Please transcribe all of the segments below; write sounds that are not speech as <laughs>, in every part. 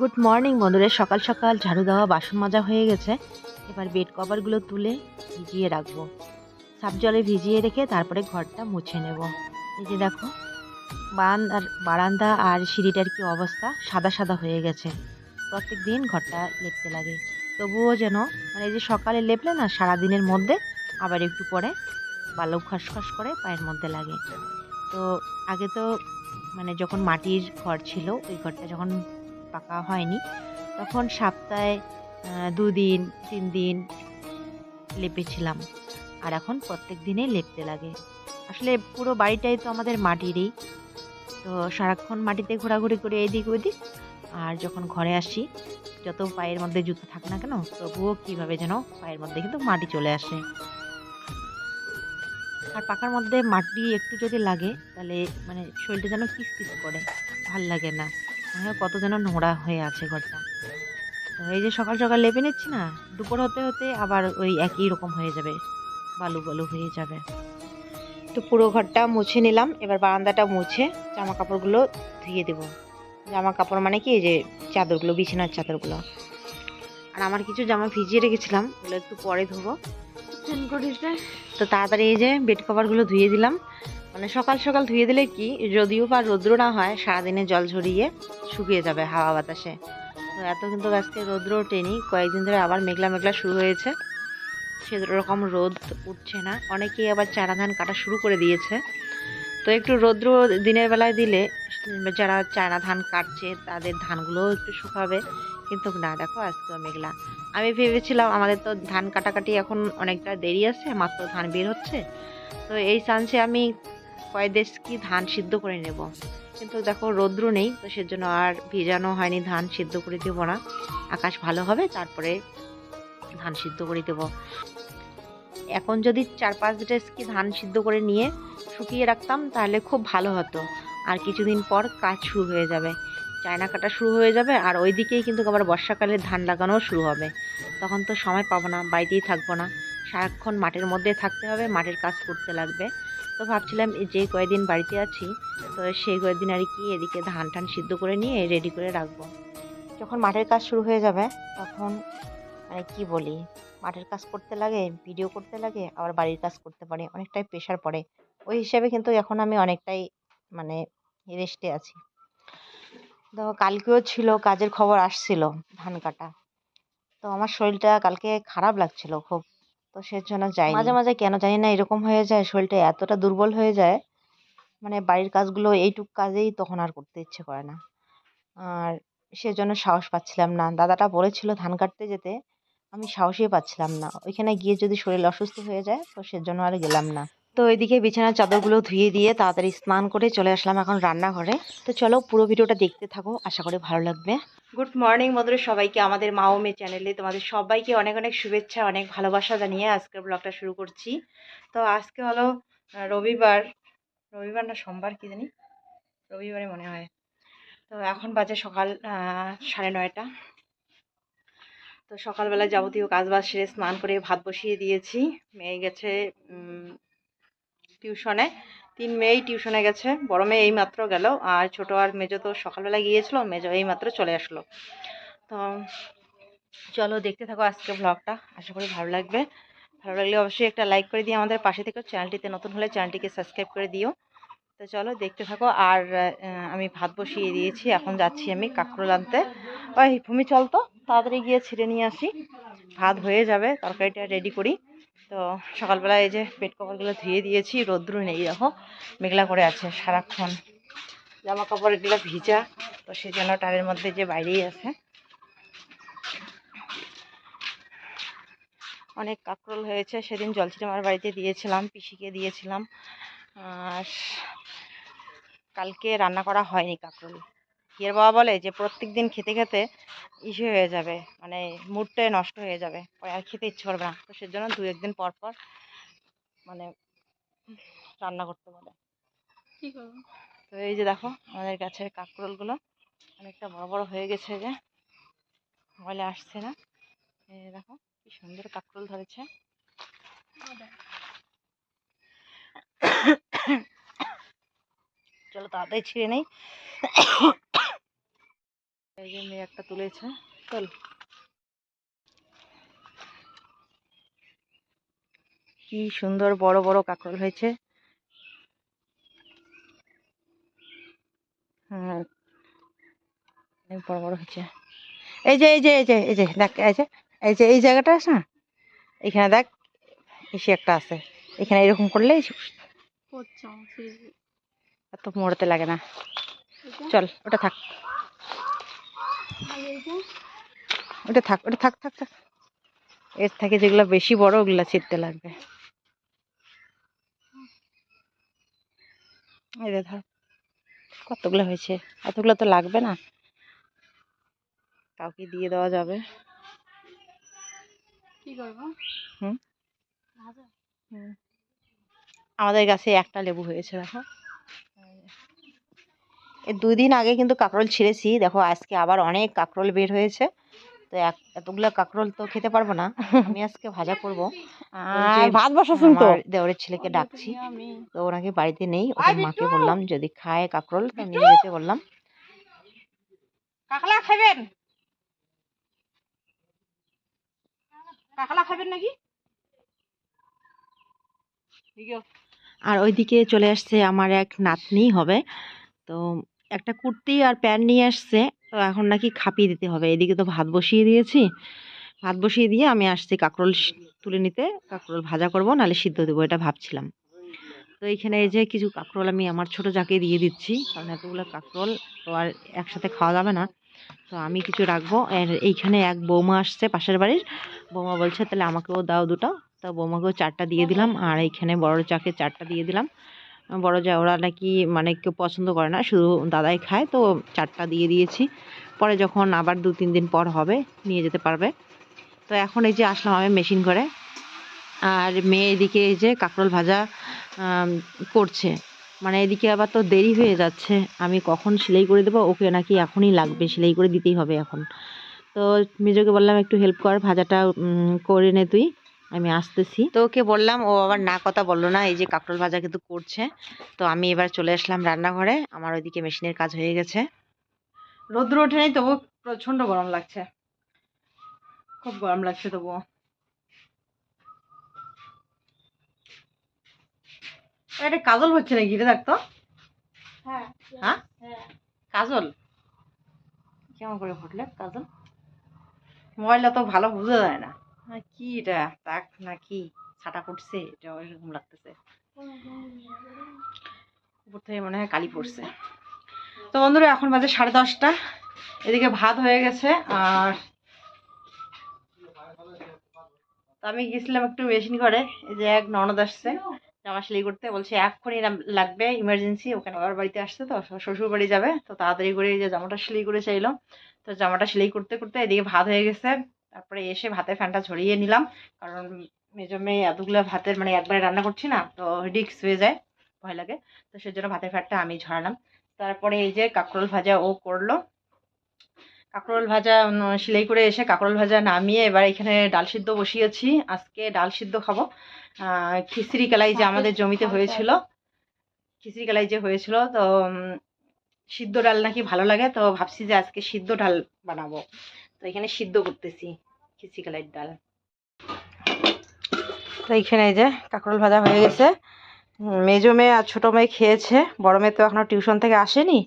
Good morning বন্ধুরা। সকাল সকাল ঝাড়ু দেওয়া, বাসন মাজা হয়ে গেছে। এবার বেড কভারগুলো তুলে ভিজিয়ে রাখব। সাপ জলে ভিজিয়ে রেখে তারপরে ঘরটা মুছে নেব। এই যে দেখো, বারান্দার, বারান্দা আর সিঁড়িটার কি অবস্থা? সাদা সাদা হয়ে গেছে। প্রত্যেক দিন ঘরটা লেপতে লাগে। তবুও যেন মানে এই যে সকালে লেপলে না, সারাদিনের মধ্যে আবার একটু পরে বালু খসখস করে পায়ের মধ্যে লাগে। তো আগে তো মানে যখন মাটির ঘর ছিল, ওই ঘরটা যখন পাকা হয়নি। তখন সপ্তাহে দুদিন তিন দিন লেপেছিলাম। আর এখন প্রত্যেক দিনেই লেপতে লাগে। আসলে পুরো বাড়িটাই তো আমাদের মাটিরই। তো সারাক্ষণ মাটিতে ঘোরাঘুরি করে এদিক ওদিক। আর যখন ঘরে আসি, যত পায়ের মধ্যে জুতো থাকে না কেন, তবুও কীভাবে যেন পায়ের মধ্যে কিন্তু মাটি চলে আসে। আর পাকার মধ্যে মাটি একটু যদি লাগে, তাহলে মানে শরীরটা যেন কিস কিস করে। ভালো লাগে না। হয় কত যেন নোংরা হয়ে আছে ঘরটা। তো এই যে সকাল সকাল লেপে নিচ্ছি না দুপুর হতে হতে আবার ওই একই রকম হয়ে যাবে বালু বালু হয়ে যাবে। তো পুরো ঘরটা মুছে নিলাম এবার বারান্দাটা মুছে জামা কাপড়গুলো ধুয়ে দেবো। জামা কাপড় মানে কি এই যে চাদরগুলো বিছানার চাদরগুলো। আর আমার কিছু জামা ভিজিয়ে রেখেছিলাম ওগুলো একটু পরে ধোবো। তো তাড়াতাড়ি এই যে বেড কভারগুলো ধুয়ে দিলাম। মানে সকাল সকাল ধুয়ে দিলে কি যদিও বা রৌদ্র না হয়, সারাদিনে জল ঝরিয়ে শুকিয়ে যাবে হাওয়া বাতাসে। তো এত কিন্তু আজকে রৌদ্র ওঠেনি, কয়েকদিন ধরে আবার মেঘলা মেঘলা শুরু হয়েছে। সেরকম রোদ উঠছে না, অনেকেই আবার চারা ধান কাটা শুরু করে দিয়েছে। তো একটু রৌদ্র দিনের বেলায় দিলে যারা চারা ধান কাটছে, তাদের ধানগুলোও একটু শুকাবে। কিন্তু না, দেখো আজকেও মেঘলা। আমি ভেবেছিলাম আমাদের তো ধান কাটাকাটি এখন অনেকটা দেরি আছে, মাত্র ধান বের হচ্ছে। তো এই চান্সে আমি কয়েক কি ধান সিদ্ধ করে নেব? কিন্তু দেখো রৌদ্র নেই, তো সেজন্য আর ভিজানো হয়নি ধান সিদ্ধ করে দেবো না। আকাশ ভালো হবে, তারপরে ধান সিদ্ধ করে দেবো। এখন যদি চার পাঁচ কি ধান সিদ্ধ করে নিয়ে শুকিয়ে রাখতাম, তাহলে খুব ভালো হতো। আর কিছুদিন পর কাজ শুরু হয়ে যাবে। চায়না কাটা শুরু হয়ে যাবে, আর ওই দিকেই কিন্তু আবার বর্ষাকালে ধান লাগানোও শুরু হবে। তখন তো সময় পাবো না, বাড়িতেই থাকব না। সারাক্ষণ মাঠের মধ্যে থাকতে হবে, মাঠের কাজ করতে লাগবে। তো ভাবছিলাম যে কয়েকদিন বাড়িতে আছি, তো সেই কয়েকদিন আর কি এদিকে ধান টান সিদ্ধ করে নিয়ে রেডি করে রাখব। যখন মাঠের কাজ শুরু হয়ে যাবে, তখন মানে কি বলি, মাঠের কাজ করতে লাগে, ভিডিও করতে লাগে, আবার বাড়ির কাজ করতে পারে, অনেকটাই প্রেশার পড়ে। ওই হিসাবে কিন্তু এখন আমি অনেকটাই মানে রেস্টে আছি। তো কালকেও ছিল, কাজের খবর আসছিল ধান কাটা। তো আমার শরীরটা কালকে খারাপ লাগছিল খুব। তো সেজন্য যাই মাঝে মাঝে কেন জানি না এরকম হয়ে যায়, শরীরটা এতটা দুর্বল হয়ে যায় মানে বাড়ির কাজগুলো এইটুক কাজেই তখন আর করতে ইচ্ছে করে না। আর সেজন্য সাহস পাচ্ছিলাম না। দাদাটা বলেছিল ধান কাটতে যেতে, আমি সাহসই পাচ্ছিলাম না। ওইখানে গিয়ে যদি শরীর অসুস্থ হয়ে যায়, তো সেজন্য আর গেলাম না। তো এদিকে বিছানার চাদরগুলো ধুয়ে দিয়ে তাড়াতাড়ি স্নান করে চলে আসলাম এখন রান্নাঘরে। তো চলো পুরো ভিডিওটা দেখতে থাকো, আশা করি ভালো লাগবে। গুড মর্নিং বন্ধুরা সবাইকে, আমাদের মা ও মেয়ে চ্যানেলে তোমাদের সবাইকে অনেক অনেক শুভেচ্ছা, অনেক ভালোবাসা জানিয়ে আজকের ব্লগটা শুরু করছি। তো আজকে হলো রবিবার রবিবার না সোমবার কি জানি? রবিবারে মনে হয়। তো এখন বাজে সকাল সাড়ে নয়টা। তো সকালবেলা যাবতীয় কাজ বাজ সেরে স্নান করে ভাত বসিয়ে দিয়েছি। মেয়ে গেছে টিউশনে। তিন মেয়েই টিউশনে গেছে। বড় মেয়ে এইমাত্র গেল। আর ছোট আর মেজো তো সকালবেলা গিয়েছিল, মেজো এইমাত্র চলে আসলো। তো চলো দেখতে থাকো আজকে ব্লগটা আশা করি ভালো লাগবে। ভালো লাগলে অবশ্যই একটা লাইক করে দিয়ে আমাদের পাশে থেকে চ্যানেলটিতে নতুন হলে চ্যানেলটিকে সাবস্ক্রাইব করে দিও। তো চলো দেখতে থাকো। আর আমি ভাত বসিয়ে দিয়েছি। এখন যাচ্ছি আমি কাঁকরোল আনতে। ওই, ভূমি চল তো। তাড়াতাড়ি গিয়ে ছিঁড়ে নিয়ে আসি। ভাত হয়ে যাবে। তরকারিটা রেডি করি। তো সকালবেলা এই যে পেট কভারগুলো ধুয়ে দিয়েছি, রোদ্রু নেই দেখো, মেঘলা করে আছে সারাক্ষণ। জামা কাপড় এগুলো ভিজা, তো সেই জন্য টারের মধ্যে যে বাইরেই আছে। অনেক কাঁকরোল হয়েছে, সেদিন জলছিটে আমার বাড়িতে দিয়েছিলাম, পিসিকে দিয়েছিলাম। আর কালকে রান্না করা হয়নি কাঁকরোল। হিয়ের বাবা বলে যে প্রত্যেক দিন খেতে খেতে ইসে হয়ে যাবে মানে মুডটাই নষ্ট হয়ে যাবে আর খেতে ইচ্ছে করবে না। তো সেজন্য দু একদিন পর পর মানে রান্না করতে বলে। কি করব? তো এই যে দেখো আমাদের গাছের কাঁকরোলগুলো অনেকটা বড় বড় হয়ে গেছে যে বলে আসছে না। এই যে দেখো কি সুন্দর কাঁকরোল ধরেছে। <coughs> চলো তাড়াতাড়ি ছিঁড়ে নেই। এই যে মেয়ে একটা তুলেছে চল। কি সুন্দর বড় বড় কাঁকরোল হয়েছে। হ্যাঁ বড় বড় হয়েছে। এই যে এই যে এই যে এই যে দেখ এই যে এই যে এই জায়গাটা আছে না? এখানে দেখ এসে একটা আছে। এখানে এরকম করলে এত মোড়তে লাগে না। চল ওটা থাক। ওটা থাক ওটা থাক থাক থাক। এর থেকে যেগুলো বেশি বড় ওগুলা ছিটতে লাগবে। এই ধর কতগুলো হয়েছে? এতগুলো তো লাগবে না। কাউকে দিয়ে দেওয়া যাবে। কি করব? হুম। আমাদের গাছে একটা লেবু হয়েছে দেখো। দুই দিন আগে কিন্তু কাঁকরোল ছিঁড়েছি। দেখো আজকে আবার অনেক কাঁকরোল বের হয়েছে। তো এতগুলো কাঁকরোল তো খেতে পারব না। <laughs> আমি আজকে ভাজা করব। আর ভাত বসাছুন তো? দেওরের ছেলেকে ডাকছি। তো ওনাকে বাড়িতে নেই। ওদের মাকে বললাম যদি খায় কাঁকরোল তো নিয়ে যেতে বললাম। কাকলা খাবেন? কাকলা খাবেন নাকি? আর ওইদিকে চলে আসছে আমার এক নাতনি হবে। তো একটা কুর্তি আর প্যান্ট নিয়ে আসছে, তো এখন নাকি খাপিয়ে দিতে হবে। এদিকে তো ভাত বসিয়ে দিয়েছি। ভাত বসিয়ে দিয়ে আমি আসছি কাঁকরোল তুলে নিতে। কাঁকরোল ভাজা করব, নাহলে সিদ্ধ দেবো, এটা ভাবছিলাম। তো এইখানে এই যে কিছু কাঁকরোল আমি আমার ছোট যাকে দিয়ে দিচ্ছি, কারণ এতগুলো কাঁকরোল তো আর একসাথে খাওয়া যাবে না। তো আমি কিছু রাখব। আর এইখানে এক বৌমা আসছে পাশের বাড়ির। বৌমা বলছে, তাহলে আমাকেও দাও দুটো। তো বৌমাকেও চারটা দিয়ে দিলাম, আর এইখানে বড় চাকে চারটা দিয়ে দিলাম। বড় যা ওরা নাকি মানে কেউ পছন্দ করে না, শুধু দাদাই খায়, তো চারটা দিয়ে দিয়েছি। পরে যখন আবার দু, তিন দিন পর হবে, নিয়ে যেতে পারবে। তো এখন এই যে আসলাম আমি মেশিন করে, আর মেয়ে এদিকে এই যে কাঁকরোল ভাজা করছে। মানে এদিকে আবার তো দেরি হয়ে যাচ্ছে, আমি কখন সেলাই করে দেবো, ওকে নাকি এখনই লাগবে, সেলাই করে দিতেই হবে এখন। তো মেজোকে বললাম, একটু হেল্প কর, ভাজাটা করে নে তুই। আমি আসতেছি। তো ওকে বললাম ও আবার না কথা বলল না এই যে কাঁকরোল ভাজা কিন্তু করছে। তো আমি এবার চলে আসলাম রান্নাঘরে আমার ওইদিকে মেশিনের কাজ হয়ে গেছে। রোদ্র ওঠে নেই তবু প্রচণ্ড গরম লাগছে। খুব গরম লাগছে তবুও। এটা কাজল হচ্ছে নাকি রে দেখতো হ্যাঁ। হ্যাঁ? হ্যাঁ। কাজল? কেমন করে ফুটলে কাজল? মোবাইলটা তো ভালো বোঝা যায় না। হ্যাঁ, কি এটা তাক না কি ছাটা পড়ছে এটা এরকম লাগতেছে। উপর থেকে মনে হয় কালি পড়ছে। তো বন্ধুরা এখন বাজে সাড়ে দশটা। এদিকে ভাত হয়ে গেছে আর আমি গেছিলাম একটু মেশিন করে এই যে এক ননদ আসছে জামা সেলাই করতে। বলছে এক্ষুনি লাগবে ইমার্জেন্সি ওখানে বাবার বাড়িতে আসছে তো শ্বশুর বাড়ি যাবে। তো তাড়াতাড়ি করে এই যে জামাটা সেলাই করে চাইলো তো জামাটা সেলাই করতে করতে এদিকে ভাত হয়ে গেছে। তারপরে এসে ভাতের ফ্যানটা ঝরিয়ে নিলাম। কারণ মেজো মেয়ে এতগুলো ভাতের মানে একবারে রান্না করছি না তো রিক্স হয়ে যায় ভয় লাগে। তো সেজন্য ভাতের ফ্যানটা আমি ঝরালাম। তারপরে এই যে কাঁকরোল ভাজা ও করল। কাঁকরোল ভাজা সেলাই করে এসে কাঁকরোল ভাজা নামিয়ে এবার এখানে ডাল সিদ্ধ বসিয়েছি। আজকে ডাল সিদ্ধ খাব। আহ, খিচড়ি কালাই যে আমাদের জমিতে হয়েছিল খিচড়ি কালাই যে হয়েছিল তো সিদ্ধ ডাল নাকি ভালো লাগে তো ভাবছি যে আজকে সিদ্ধ ডাল বানাবো। তো এখানে সিদ্ধ করতেছি খিচড়ি কালাইয়ের ডাল। তো এইখানে এই যে কাঁকরোল ভাজা হয়ে গেছে। মেজো মেয়ে আর ছোটো মেয়ে খেয়েছে, বড় মেয়ে তো এখনও টিউশন থেকে আসেনি।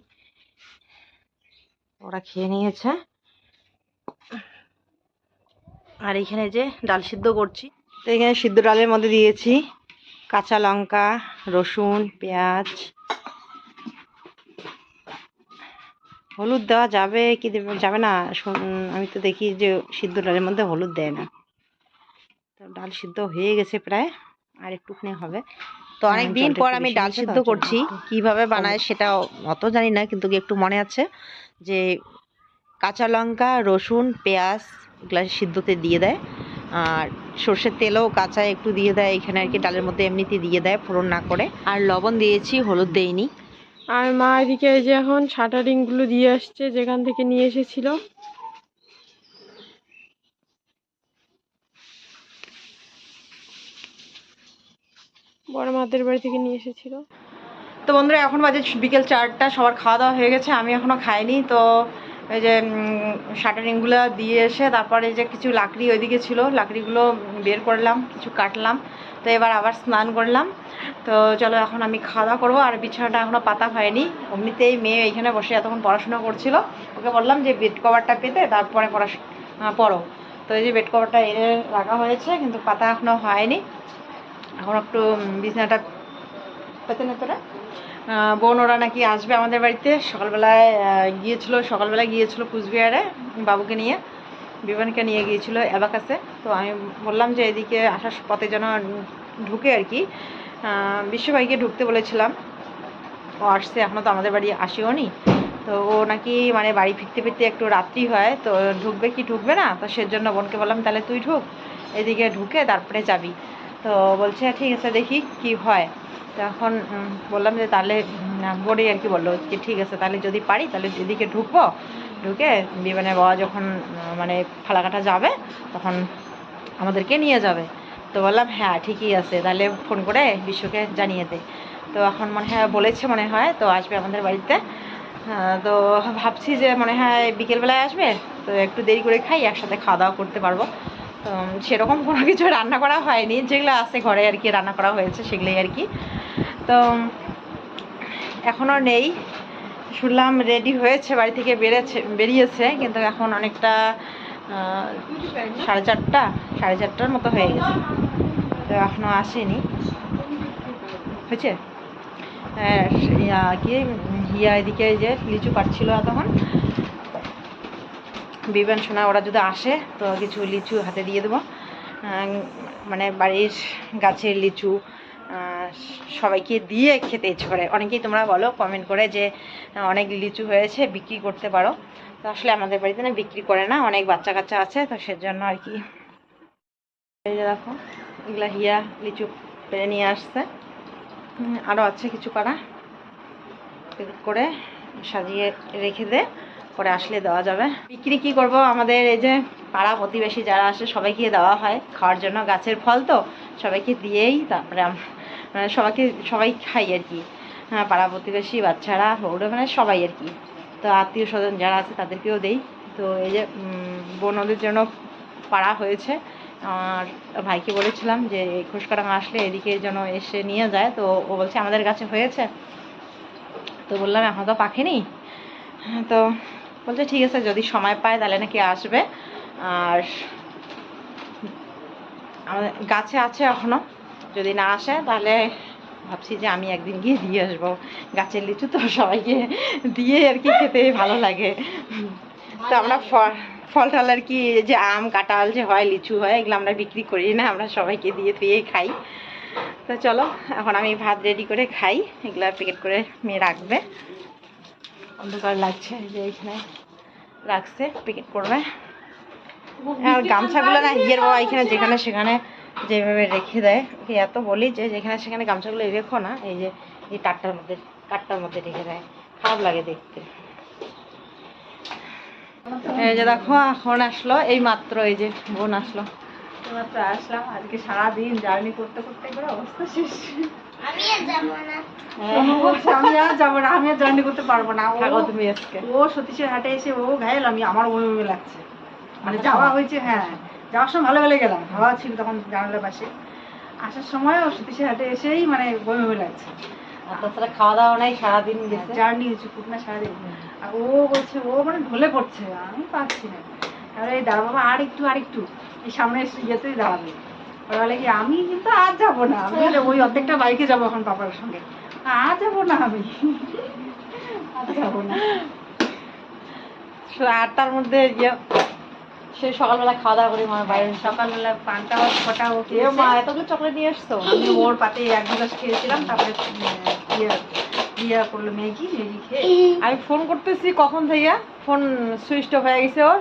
ওরা খেয়ে নিয়েছে। আর এখানে যে ডাল সিদ্ধ করছি। তো এখানে সিদ্ধ ডালের মধ্যে দিয়েছি কাঁচা লঙ্কা, রসুন, পেঁয়াজ হলুদ দেওয়া যাবে কি দেবে- যাবে না? আমি তো দেখি যে সিদ্ধ ডালের মধ্যে হলুদ দেয় না। তো ডাল সিদ্ধ হয়ে গেছে প্রায় আর একটুখানি হবে। তো অনেক হ্যাঁ, দিন পর আমি ডাল সিদ্ধ করছি। কীভাবে বানায় সেটা অত জানি না কিন্তু একটু মনে আছে যে কাঁচা লঙ্কা রসুন পেঁয়াজ এগুলা সিদ্ধতে দিয়ে দেয়। আর সর্ষের তেলও কাঁচা একটু দিয়ে দেয় এখানে আর কি ডালের মধ্যে এমনিতে দিয়ে দেয় ফোড়ন না করে। আর লবণ দিয়েছি হলুদ দেইনি। আর মা এদিকে এই যে এখন শাটারিংগুলো দিয়ে আসছে, যেখান থেকে নিয়ে এসেছিল। বড় মাদের বাড়ি থেকে নিয়ে এসেছিল। তো বন্ধুরা, এখন বাজে বিকেল চারটা, সবার খাওয়া দাওয়া হয়ে গেছে, আমি এখনও খাইনি। তো এই যে শাটারিংগুলো দিয়ে এসে, তারপরে যে কিছু লাকড়ি ওইদিকে ছিল, লাকড়িগুলো বের করলাম, কিছু কাটলাম। তো এবার আবার স্নান করলাম। তো চলো এখন আমি খাওয়া দাওয়া করব। আর বিছানাটা এখনও পাতা হয়নি। এমনিতেই মেয়ে এইখানে বসে এতক্ষণ পড়াশোনা করছিল। ওকে বললাম যে বেড কভারটা পেতে, তারপরে পড়াশোনা পড়ো। তো এই যে বেড কভারটা এনে রাখা হয়েছে, কিন্তু পাতা এখনও হয়নি। এখন একটু বিছানাটা পেতে না তোরা। বোন ওরা নাকি আসবে আমাদের বাড়িতে। সকালবেলায় গিয়েছিল সকালবেলায় গিয়েছিল কুচবিহারে বাবুকে নিয়ে। বিমানকে নিয়ে গিয়েছিল অ্যাবাকাসে। তো আমি বললাম যে এদিকে আসার পথে যেন ঢুকে আর কি। বিশ্বভাইকে ঢুকতে বলেছিলাম। ও আসছে এখনও তো আমাদের বাড়ি আসেও নি। তো ও নাকি মানে বাড়ি ফিরতে ফিরতে একটু রাত্রি হয়, তো ঢুকবে কি ঢুকবে না? তো সেজন্য বোনকে বললাম, তাহলে তুই ঢুক, এদিকে ঢুকে তারপরে যাবি। তো বলছে, ঠিক আছে, দেখি কি হয়। তখন বললাম যে, তাহলে বোর্ডে আর কি বলল যে, ঠিক আছে, তাহলে যদি পারি, তাহলে এদিকে ঢুকবো। ঢুকে বিমানের বাবা যখন মানে ফালাকাটা যাবে, তখন আমাদেরকে নিয়ে যাবে। তো বললাম হ্যাঁ ঠিকই আছে। তাহলে ফোন করে বিশ্বকে জানিয়ে দে। তো এখন মনে হয় বলেছে, মনে হয়, তো আসবে আমাদের বাড়িতে। তো ভাবছি যে মনে হয় বিকেলবেলায় আসবে, তো একটু দেরি করে খাই, একসাথে খাওয়া দাওয়া করতে পারব। তো সেরকম কোনো কিছু রান্না করা হয়নি। যেগুলো আছে ঘরে আর কি রান্না করা হয়েছে, সেগুলোই আর কি। তো এখনও নেই। শুনলাম রেডি হয়েছে বাড়ি থেকে বেড়েছে বেরিয়েছে কিন্তু এখন অনেকটা সাড়ে চারটা সাড়ে চারটার মতো হয়ে গেছে। তো এখনও আসেনি। হয়েছে? হ্যাঁ, কি হিয়া এদিকে যে লিচু পাচ্ছিল তখন বিবেন সোনা ওরা যদি আসে তো কিছু লিচু হাতে দিয়ে দেবো। মানে বাড়ির গাছের লিচু সবাইকে দিয়ে খেতে ইচ্ছে করে। অনেকেই তোমরা বলো কমেন্ট করে যে অনেক লিচু হয়েছে, বিক্রি করতে পারো। তো আসলে আমাদের বাড়িতে না বিক্রি করে না, অনেক বাচ্চা কাচ্চা আছে, তো সেজন্য আর কি। এই যে দেখো, এগুলা হিয়া লিচু পেরে নিয়ে আসছে। আরও আছে কিছু প্যাকেট করে সাজিয়ে রেখে দে। পরে আসলে দেওয়া যাবে। বিক্রি কি করব? আমাদের এই যে পাড়া প্রতিবেশী যারা আসে সবাইকে দেওয়া হয়। খাওয়ার জন্য গাছের ফল তো সবাইকে দিয়েই তারপরে মানে সবাইকে সবাই খাই আর কি। হ্যাঁ পাড়া প্রতিবেশী বাচ্চারা ওরা মানে সবাই আর কি। তো আত্মীয় স্বজন যারা আছে তাদেরকেও দেই। তো এই যে উম, বোন ওদের জন্য পাড়া হয়েছে। আর ভাইকে বলেছিলাম যে খুশকারাং আসলে এদিকে যেন এসে নিয়ে যায়। তো ও বলছে আমাদের কাছে হয়েছে। তো বললাম এখন তো পাখেনি তো বলছে ঠিক আছে যদি সময় পায় তাহলে নাকি আসবে। আর আমাদের গাছে আছে এখনও। যদি না আসে তাহলে ভাবছি যে আমি একদিন গিয়ে দিয়ে আসব। গাছের লিচু তো সবাইকে দিয়ে আর কি খেতে ভালো লাগে। তো আমরা ফল ফল টল আর কি যে আম কাঁঠাল যে হয় লিচু হয় এগুলো আমরা বিক্রি করি না আমরা সবাইকে দিয়ে দিয়ে খাই। তো চলো এখন আমি ভাত রেডি করে খাই। এগুলো প্যাকেট করে মেয়ে রাখবে। অন্ধকার লাগছে যে এইখানে রাখছে প্যাকেট করবে। আর গামছাগুলো না ইয়ের বাবা এখানে যেখানে সেখানে যেভাবে রেখে দেয়। ওকে এত বলি যে যেখানে সেখানে গামছাগুলো রেখো না এই যে এই টাটটার মধ্যে কাঠটার মধ্যে রেখে দেয়। খারাপ লাগে দেখতে। এই যে দেখো এখন আসলো এই মাত্র এই যে বোন আসলো। মাত্র আসলাম আজকে সারাদিন জার্নি করতে করতে করে অবস্থা শেষ। হ্যাঁ, আমি আর যাব না আমি আর জার্নি করতে পারব না। ও তুমি আজকে। ও সতীশের হাটে এসে ও ঘায়ল আমি আমার বমি বমি লাগছে। মানে যাওয়া হয়েছে হ্যাঁ। যাওয়ার সময় ভালো ভালো গেলাম হাওয়া ছিল তখন জানালার পাশে। আসার সময় ও সতীশের হাটে এসেই মানে বমি বমি লাগছে। আর তাছাড়া খাওয়া দাওয়া নাই সারাদিন গেছে। জার্নি হয়েছে খুব না সারাদিন। আর ও বলছে ও মানে ঢলে পড়ছে আমি পারছি না। আর এই দাঁড়া বাবা আর একটু আর একটু। এই সামনে এসে ইয়েতেই দাঁড়াবে। ওরা কি আমি কিন্তু আর যাব না। আমি ওই অর্ধেকটা বাইকে যাব এখন বাবার সঙ্গে। আর যাব না আমি। আর যাব না। আটটার মধ্যে ইয়ে সে সকালবেলা খাওয়া দাওয়া করি বাইরে সকালবেলা পানটা ছটা। মা এতগুলো চকলেট নিয়ে আসতো আমি ওর পাতে এক গ্লাস খেয়েছিলাম তারপরে ইয়ে ইয়ে করল ম্যাগি ম্যাগি খেয়ে আমি ফোন করতেছি কখন থেকে? ফোন সুইচ অফ হয়ে গেছে ওর।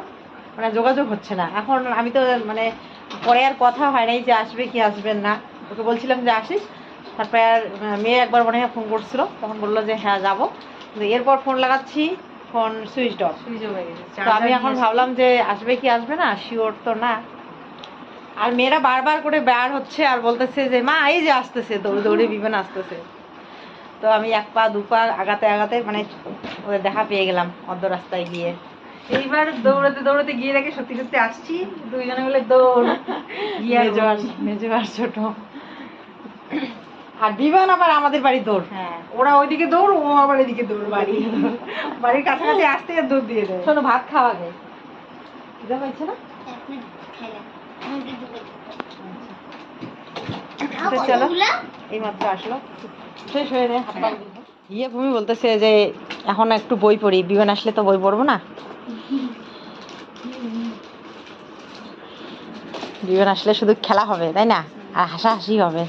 মানে যোগাযোগ হচ্ছে না। এখন আমি তো মানে পরে আর কথা হয় নাই যে আসবে কি আসবেন না। ওকে বলছিলাম যে আসিস। তারপরে আর মেয়ে একবার মনে হয় ফোন করছিল। তখন বলল যে হ্যাঁ যাব। এরপর ফোন লাগাচ্ছি ফোন সুইচ অফ হয়ে তো আমি এখন ভাবলাম যে আসবে কি আসবে না? শিওর তো না। আর মেয়েরা বারবার করে বের হচ্ছে আর বলতেছে যে মা এই যে আসতেছে দৌড়ে দৌড়ে বিমান আসতেছে। তো আমি এক পা দু পা আগাতে আগাতে মানে ওদের দেখা পেয়ে গেলাম অর্ধ রাস্তায় গিয়ে। এইবার দৌড়াতে দৌড়াতে গিয়ে দেখে সত্যি সত্যি আসছি। দুইজনে মিলে দৌড়। গিয়ে মেজো আর ছোট। আর বিমান আবার আমাদের বাড়ি দৌড়। হ্যাঁ। ওরা ওইদিকে দৌড় ও আবার এদিকে দৌড় বাড়ি। বাড়ির কাছাকাছি আসতে আর দৌড় দিয়ে দেয়। শোনো ভাত খাওয়া গে খিদে পাইছে না? চলো এই মাত্র আসলো। শেষ হয়ে রে হাত পা ইয়ে ভূমি বলতেছে যে এখন একটু বই পড়ি। বিমান আসলে তো বই পড়ব না। বিমান আসলে শুধু খেলা হবে, তাই না? আর হাসাহাসি হবে।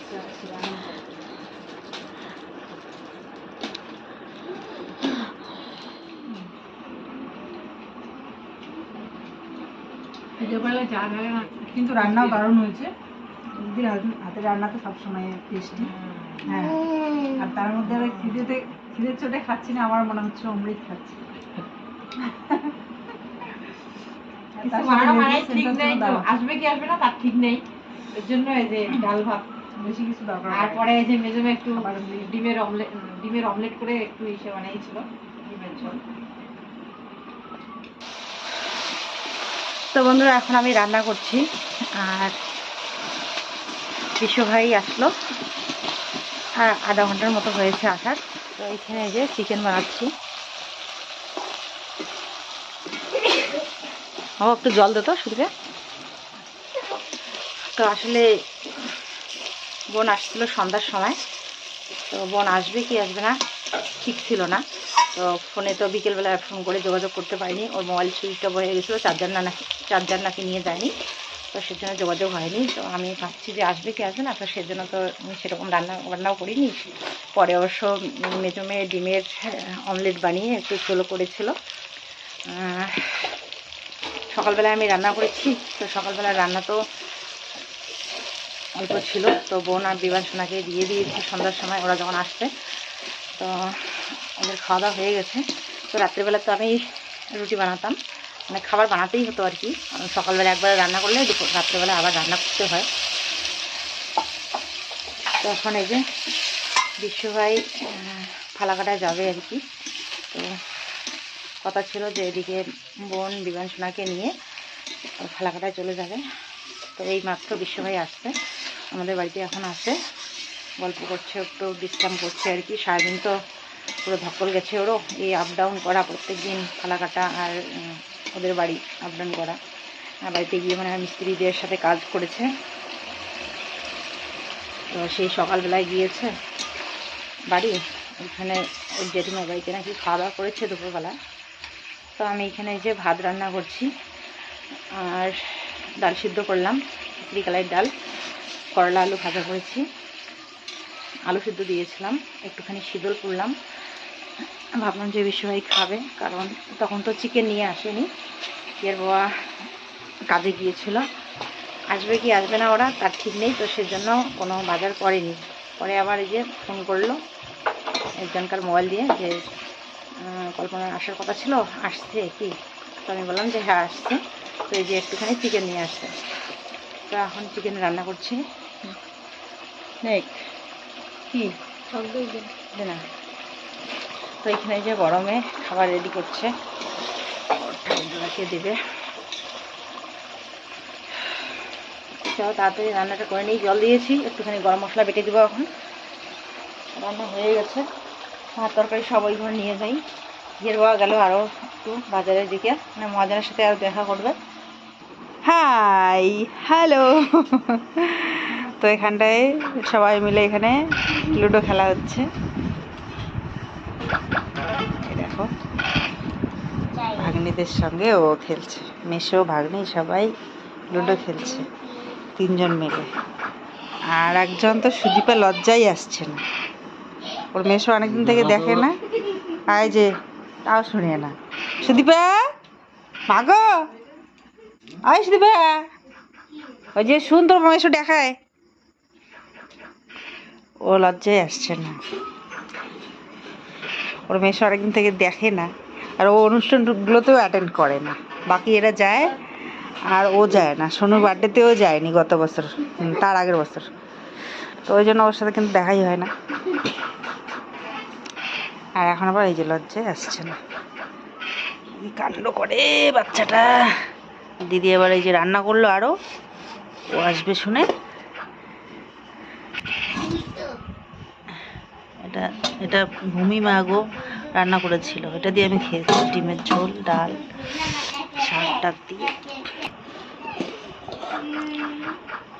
কিন্তু রান্নাও দারুণ হয়েছে। দিদির হাতে- রান্না তো সবসময় টেস্টি। হ্যাঁ। আর তার মধ্যে খিদেতে খিদের চোটে খাচ্ছি না, আমার মনে হচ্ছে অমৃত খাচ্ছি। আর তার সাথে লেবুর সেন্টার তো আসবে কি আসবে না তার ঠিক নেই। ওই জন্য এই যে ডাল ভাত বেশি কিছু দরকার আর পরে এই যে মেজমে একটু ডিমের অমলেট ডিমের অমলেট করে একটু ইসে বানিয়েছিল ডিমের ঝোল। তো বন্ধুরা এখন আমি রান্না করছি আর বিশ্ব ভাই আসলো। আর আধা ঘণ্টার মতো হয়েছে আসার। তো এখানে যে চিকেন বানাচ্ছি। ও একটু জল দে তো তো আসলে বোন আসছিল সন্ধ্যার সময়। তো বোন আসবে কি আসবে না, ঠিক ছিল না। তো ফোনে তো বিকেলবেলা ফোন করে যোগাযোগ করতে পারিনি। ওর মোবাইল সুইচ অফ হয়ে গেছিল, চার্জার না চার্জার নাকি নিয়ে যায়নি। তো সেজন্য যোগাযোগ হয়নি। তো আমি ভাবছি যে আসবে কি আসবে না, তো সেজন্য তো আমি সেরকম রান্না বান্নাও করিনি। পরে অবশ্য মেজমে ডিমের অমলেট বানিয়ে একটু চলো করেছিল। আহ, সকালবেলায় আমি রান্না করেছি তো সকালবেলা রান্না তো অল্প ছিল তো বোন আর বিমান সোনাকে দিয়ে দিয়েছি সন্ধ্যার সময় ওরা যখন আসবে তো ওদের খাওয়া দাওয়া হয়ে গেছে। তো রাত্রিবেলা তো আমি রুটি বানাতাম মানে খাবার বানাতেই হতো আর কি। সকালবেলা একবার রান্না করলে দুপুর রাত্রেবেলা আবার রান্না করতে হয়। তো এখন এই যে বিশ্বভাই ফালাকাটায় যাবে আর কি। তো কথা ছিল যে এদিকে বোন বিমান সোনাকে নিয়ে ফালাকাটায় চলে যাবে। তো এই মাত্র বিশ্বভাই আসছে, আমাদের বাড়িতে এখন আসে গল্প করছে, একটু বিশ্রাম করছে আর কি। সারাদিন তো পুরো ধকল গেছে ওরও। এই আপ ডাউন করা প্রত্যেক দিন ফালাকাটা আর ওদের বাড়ি আপ ডাউন করা। আর বাড়িতে গিয়ে মানে মিস্ত্রিদের সাথে কাজ করেছে। তো সেই সকালবেলায় গিয়েছে। বাড়ি? ওইখানে ওই জেঠিমার বাড়িতে নাকি খাওয়া দাওয়া করেছে দুপুরবেলা। তো আমি এখানে যে ভাত রান্না করছি, আর ডাল সিদ্ধ করলাম কালারের ডাল, করলা আলু ভাজা করেছি, আলু সিদ্ধ দিয়েছিলাম, একটুখানি শীতল করলাম, ভাবলাম যে বিশ্বভাই খাবে, কারণ তখন তো চিকেন নিয়ে আসেনি এর বাবা কাজে গিয়েছিল, আসবে কি আসবে না ওরা, তার ঠিক নেই, তো সেজন্য কোনো বাজার করেনি, পরে আবার এই যে ফোন করল, একজনকার মোবাইল দিয়ে যে আহ, কল্পনার আসার কথা ছিল আসছে কি? তো আমি বললাম যে হ্যাঁ আসছে। তো এই যে একটুখানি চিকেন নিয়ে আসছে। তো এখন চিকেন রান্না করছি। নেক কি? না। তো এখানে যে গরমে খাবার রেডি করছে ঠাকুরকে দেবে। চলো তাড়াতাড়ি রান্নাটা করে নিই। জল দিয়েছি একটুখানি গরম মশলা বেটে দেবো এখন। রান্না হয়ে গেছে। ভাত তরকারি সব ওই ঘরে নিয়ে যাই। ঘিয়ের বাবা গেল আরও একটু বাজারের দিকে। মানে মহাজনের সাথে আর দেখা করবে। হাই হ্যালো তো এখানটায় সবাই মিলে এখানে লুডো খেলা হচ্ছে। দেখো। ভাগ্নিদের সঙ্গে ও খেলছে। মেশো ভাগ্নি সবাই লুডো খেলছে। তিনজন মিলে। আর একজন তো সুদীপে লজ্জাই আসছে না। ওর মেশো অনেকদিন থেকে দেখে না। আয় যে, তাও শুনিয়ে না। সুদীপা, মাগো। আয় সুদীপা, ওই যে শুন তোর মেশো দেখায়। ও লজ্জায় আসছে না। ওর মেশো অনেকদিন থেকে দেখে না। আর ও অনুষ্ঠানগুলোতেও অ্যাটেন্ড করে না। বাকি এরা যায়, আর ও যায় না। সোনুর বার্থডেতেও যায়নি গত বছর। তার আগের বছর। তো ওই জন্য ওর সাথে কিন্তু দেখাই হয় না। আর এখন আবার এই যে লজ্জায় আসছে না। কাণ্ড করে বাচ্চাটা। দিদি এবার এই যে রান্না করল আরও। ও আসবে শুনে। এটা এটা ভূমি মাগো রান্না করেছিল। এটা দিয়ে আমি খেয়েছি ডিমের ঝোল, ডাল, শাক টাক দিয়ে।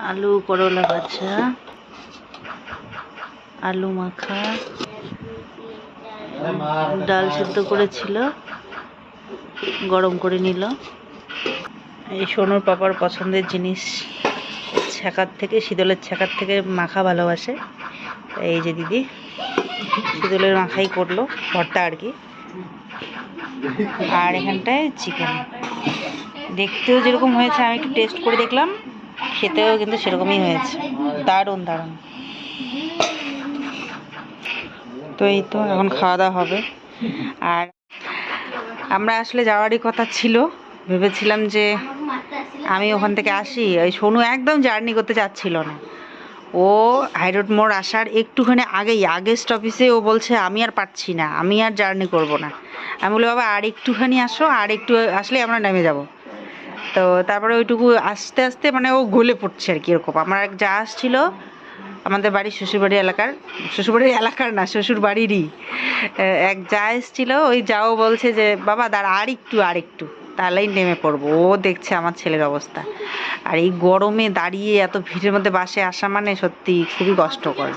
আলু করলা ভাজা, আলু মাখা। ডাল সেদ্ধ করেছিল, গরম করে নিল। এই সোনুর পাপার পছন্দের জিনিস ছ্যাঁকার থেকে, শীতলের ছ্যাঁকার থেকে মাখা ভালোবাসে। এই যে দিদি, শীতলের মাখাই করল, ভর্তা আর কি। আর এখানটায় চিকেন দেখতেও যেরকম হয়েছে, আমি একটু টেস্ট করে দেখলাম, খেতেও কিন্তু সেরকমই হয়েছে। দারুণ দারুণ। তো এই তো এখন খাওয়া দাওয়া হবে। আর আমরা আসলে যাওয়ারই কথা ছিল। ভেবেছিলাম যে আমি ওখান থেকে আসি। ওই সোনু একদম জার্নি করতে চাচ্ছিল না। ও হাইরোড মোড় আসার একটুখানি আগেই আগের স্টপেজে ও বলছে আমি আর পারছি না আমি আর জার্নি করব না। আমি বলি বাবা আর একটুখানি আসো আর একটু আসলে আমরা নেমে যাব। তো তারপরে ওইটুকু আস্তে আস্তে মানে ও গলে পড়ছে আর কি এরকম। আমার এক যা আসছিল আমাদের বাড়ির শ্বশুরবাড়ি এলাকার শ্বশুরবাড়ির এলাকার না শ্বশুর বাড়িরই এক যা এসছিল, ওই যাও বলছে যে, বাবা, দাঁড়া, আর একটু আর একটু। তাহলেই নেমে পড়ব। ও দেখছে আমার ছেলের অবস্থা। আর এই গরমে দাঁড়িয়ে এত ভিড়ের মধ্যে বাসে আসা মানে সত্যি খুবই কষ্টকর।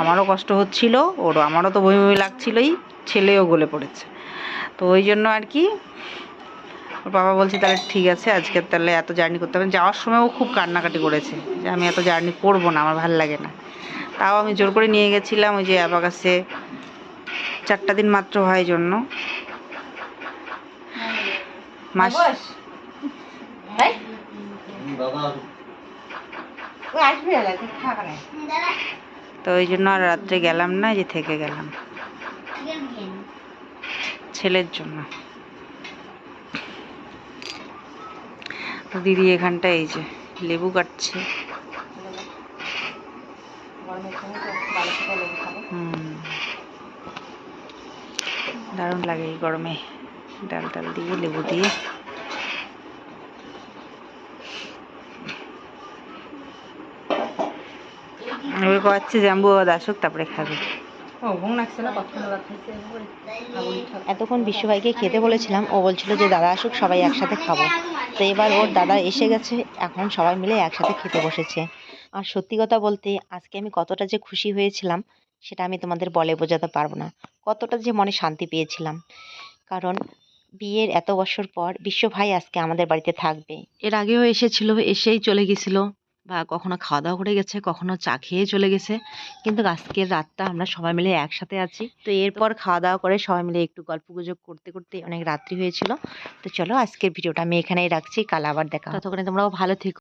আমারও কষ্ট হচ্ছিল, ওরও, আমারও তো বমি বমি লাগছিলই, ছেলেও গলে পড়েছে। তো ওই জন্য আর কি ওর বাবা বলছে তাহলে ঠিক আছে আজকে তাহলে এত জার্নি করতে হবে। যাওয়ার সময়ও খুব কান্নাকাটি করেছে যে আমি এত জার্নি করব না আমার ভালো লাগে না। তাও আমি জোর করে নিয়ে গেছিলাম ওই যে অ্যাবাকাসে চারটা দিন মাত্র হয় জন্য। মাস তো ওই জন্য আর রাত্রে গেলাম না যে থেকে গেলাম। ছেলের জন্য। দিদি এখানটা এই যে লেবু কাটছে। হুম। দারুণ লাগে এই গরমে ডাল টাল দিয়ে লেবু দিয়ে। ওই খাওয়াচ্ছে জাম্বু আবার আসুক তারপরে খাবে। এতক্ষণ বিশ্বভাইকে খেতে বলেছিলাম ও বলছিল যে দাদা আসুক সবাই একসাথে খাব। তো এবার ওর দাদা এসে গেছে, এখন সবাই মিলে একসাথে খেতে বসেছে। আর সত্যি কথা বলতে, আজকে আমি কতটা যে খুশি হয়েছিলাম, সেটা আমি তোমাদের বলে বোঝাতে পারব না। কতটা যে মনে শান্তি পেয়েছিলাম। কারণ, বিয়ের এত বছর পর, বিশ্ব ভাই আজকে আমাদের বাড়িতে থাকবে। এর আগেও এসেছিল, এসেই চলে গেছিল। বা কখনো খাওয়া দাওয়া করে গেছে, কখনো চা খেয়ে চলে গেছে। কিন্তু আজকের রাতটা আমরা সবাই মিলে একসাথে আছি। তো এরপর খাওয়া দাওয়া করে সবাই মিলে একটু গল্প গুজব করতে করতে অনেক রাত্রি হয়েছিল। তো চলো আজকের ভিডিওটা আমি এখানেই রাখছি। কাল আবার দেখা। ততক্ষণে তোমরাও ভালো থেকো।